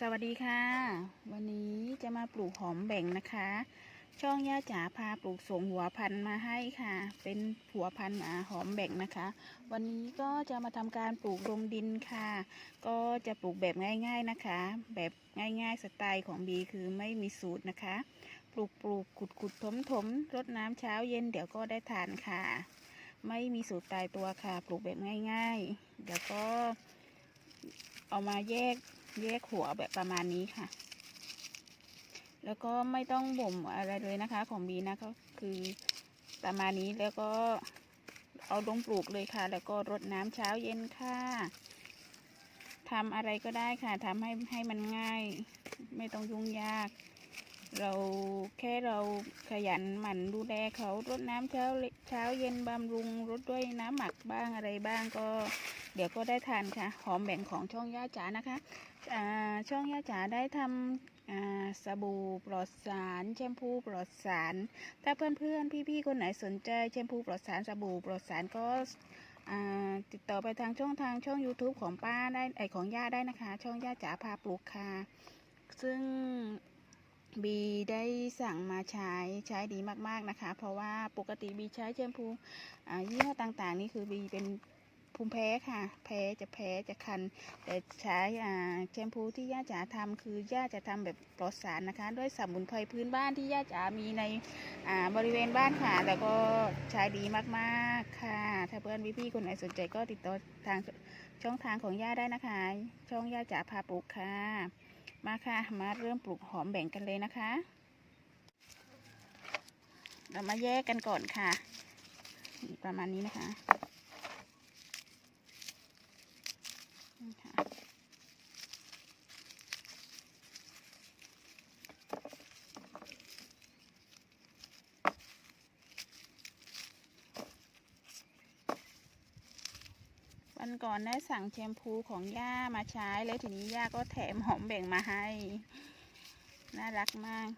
สวัสดีค่ะ วันนี้จะมาปลูกหอมแบ่งนะคะ ช่องย่าจ๋าพาปลูกส่งหัวพันธุ์มาให้ค่ะ เป็นหัวพันธุ์อ่าหอมแบ่งนะคะ วันนี้ก็จะมาทำการปลูกลงดินค่ะ ก็จะปลูกแบบง่าย ๆนะคะ แบบง่ายๆสไตล์ของบีคือไม่มีสูตรนะคะ ปลูกปลูกขุดขุดถมถมรดน้ำเช้าเย็นเดี๋ยวก็ได้ทานค่ะ ไม่มีสูตรตายตัวค่ะ ปลูกแบบง่าย ๆ เดี๋ยวก็เอามาแยก แยกหัวแบบประมาณนี้ค่ะ แล้วก็ไม่ต้องบ่มอะไรเลยนะคะ ของบีนะก็คือประมาณนี้แล้วก็เอาลงปลูกเลยค่ะ แล้วก็รดน้ำเช้าเย็นค่ะทำอะไรก็ได้ค่ะทำให้ให้มันง่าย ไม่ต้องยุ่งยาก เราแค่เราขยันหมั่นดูแลเขารดน้ำเช้าเช้าเย็นบำรุงรดด้วยน้ำหมักบ้างอะไรบ้างก็ เดี๋ยวก็ได้ทานค่ะ หอมแบ่งของช่องย่าจ๋านะคะช่องย่าจ๋าได้ทำสบู่ปลอดสารแชมพูปลอดสาร ถ้าเพื่อนๆพี่ๆคนไหนสนใจแชมพูปลอดสารสบู่ปลอดสารก็ติดต่อไปทางช่องทางช่อง YouTube ของป้าได้ไอของย่าได้นะคะ ช่องย่าจ๋าพาปลูกค่ะ ซึ่ง บีได้สั่งมาใช้ใช้ดีมากๆนะคะ เพราะว่าปกติบีใช้แชมพูยี่ห้อต่างๆ นี่คือบีเป็นภูมิแพ้ค่ะ แพ้จะแพ้จะคัน แต่ใช้แชมพูที่ย่าจ๋าทำคือย่าจะทำแบบปลอดสารนะคะ ด้วยสมุนไพรพื้นบ้านที่ย่าจ๋ามีในบริเวณบ้านค่ะ แล้วก็ใช้ดีมากๆค่ะ ถ้าเพื่อนพี่ๆคนไหนสนใจก็ติดต่อทางช่องทางของย่าได้นะคะ ช่องย่าจ๋าพาปลูกค่ะ มาค่ะ มาเริ่มปลูกหอมแบ่งกันเลยนะคะ เรามาแยกกันก่อนค่ะ ประมาณนี้นะคะ ก่อนได้สั่งแชมพูของย่ามาใช้ แล้วทีนี้ย่าก็แถมหอมแบ่งมาให้ น่ารักมาก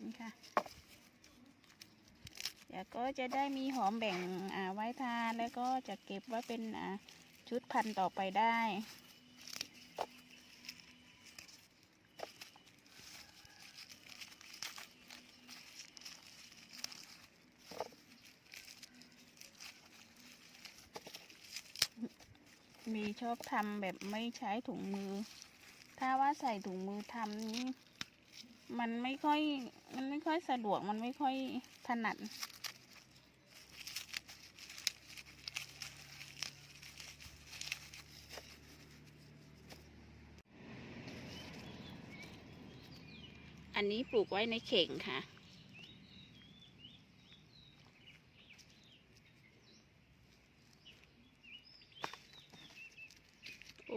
นี่ค่ะเดี๋ยวก็จะได้มีหอมแบ่งไว้ทานแล้วก็จะเก็บไว้เป็นชุดพันต่อไปได้ มีชอบทำแบบไม่ใช้ถุงมือ ถ้าว่าใส่ถุงมือทำนี้ มันไม่ค่อย มันไม่ค่อยสะดวก มันไม่ค่อยถนัดอันนี้ปลูกไว้ในเข่งค่ะ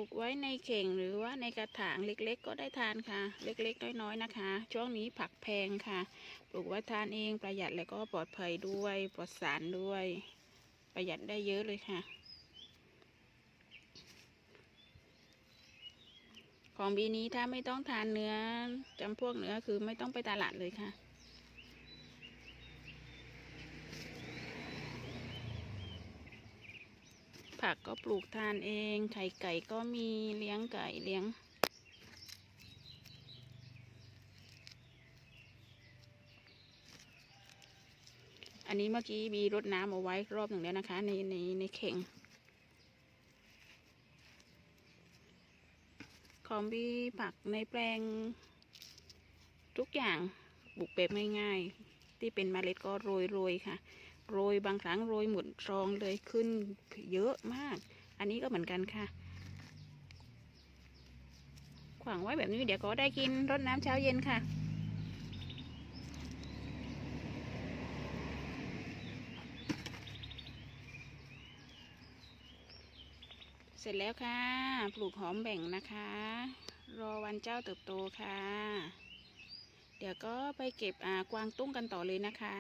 กไว้ในเข่งหรือว่าในกระถางเล็กๆ ก็ได้ทานค่ะ เล็กๆ น้อยๆนะคะ ช่วงนี้ผักแพงค่ะ ปลูกไว้ทานเองประหยัดแล้วก็ปลอดภัยด้วยปลอดสารด้วย ประหยัดได้เยอะเลยค่ะ ของบีนี้ถ้าไม่ต้องทานเนื้อจำพวกเนื้อคือไม่ต้องไปตลาดเลยค่ะ ผักก็ปลูกทานเอง ไข่ไก่ก็มีเลี้ยงไก่เลี้ยง อันนี้เมื่อกี้บีรดน้ำเอาไว้รอบหนึ่งแล้วนะคะ ในในในเข่งของบีผักในแปลง ทุกอย่างปลูกแบบง่ายๆ ที่เป็นเมล็ดก็รยโรยๆค่ะ โรยบางครั้งโรยหมดซองเลยขึ้นเยอะมาก อันนี้ก็เหมือนกันค่ะ ขวางไว้แบบนี้เดี๋ยวก็ได้กินรดน้ำเช้าเย็นค่ะเสร็จแล้วค่ะ ปลูกหอมแบ่งนะคะ รอวันเจ้าเติบโตค่ะ เดี๋ยวก็ไปเก็บอ่ากวางตุ้งกันต่อเลยนะคะ